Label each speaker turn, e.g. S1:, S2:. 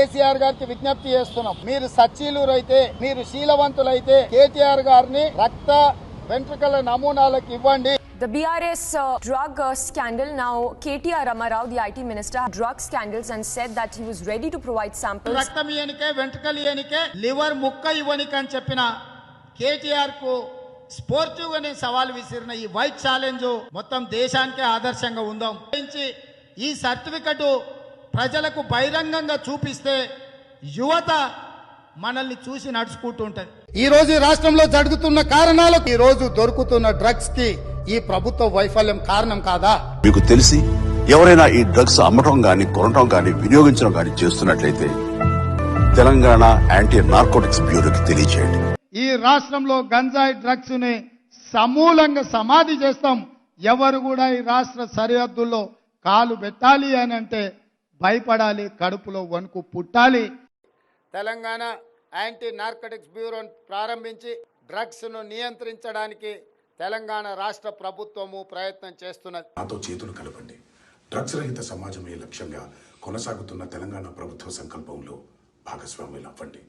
S1: కేసీఆర్ గారికి విజ్ఞప్తి చేస్తున్నాం మీరు సచ్చీలురు అయితే మీరు శీలవంతులైతే కేటీఆర్ గారిని రక్త వెంట్రుకల నమూనాలకు ఇవ్వండి
S2: The BRS uh, drug uh, scandal. Now, KTR Ramarao, the IT minister, had drug scandals and said that he was ready to provide samples.
S1: రక్తం ఇయనికే వెంట్రుకలు ఇయనికే లివర్ ముక్క ఇవ్వనిక అని చెప్పిన కేటీఆర్కు స్పోర్టివ్ గానే సవాల్ విసిరిన ఈ వైట్ ఛాలెంజ్ మొత్తం దేశానికే ఆదర్శంగా ఉందాం ఈ సర్టిఫికెట్ ప్రజలకు బహిరంగంగా చూపిస్తే యువత మనల్ని చూసి నడుచుకుంటూ ఉంటది. ఈ రోజు ఈ రాష్ట్రంలో జరుగుతున్న కారణాలకు ఈ రోజు దొరుకుతున్న డ్రగ్స్కి ఈ ప్రభుత్వ వైఫల్యం కారణం కాదా?
S3: మీకు తెలిసి ఎవరైనా ఈ డ్రగ్స్ అమ్మటం గాని కొనటం గాని వినియోగించడం గాని చేస్తున్నట్లయితే తెలంగాణ యాంటీ నార్కోటిక్స్ బ్యూరోకి తెలియచేయండి.
S1: ఈ రాష్ట్రంలో గంజాయి డ్రగ్స్ని సమూలంగా సమాధి చేస్తాం. ఎవరు కూడా ఈ రాష్ట్ర సరిహద్దుల్లో కాలు పెట్టాలి అని అంటే భయపడాలి కడుపులో వణుకు పుట్టాలి. తెలంగాణ యాంటీ నార్కటిక్స్ బ్యూరోను ప్రారంభించి డ్రగ్స్ను నియంత్రించడానికి తెలంగాణ రాష్ట్ర ప్రభుత్వము ప్రయత్నం చేస్తున్నది.
S4: నాతో చేతులు కలపండి. డ్రగ్స్ రహిత సమాజమే లక్ష్యంగా కొనసాగుతున్న తెలంగాణ ప్రభుత్వ సంకల్పంలో భాగస్వాములు అవ్వండి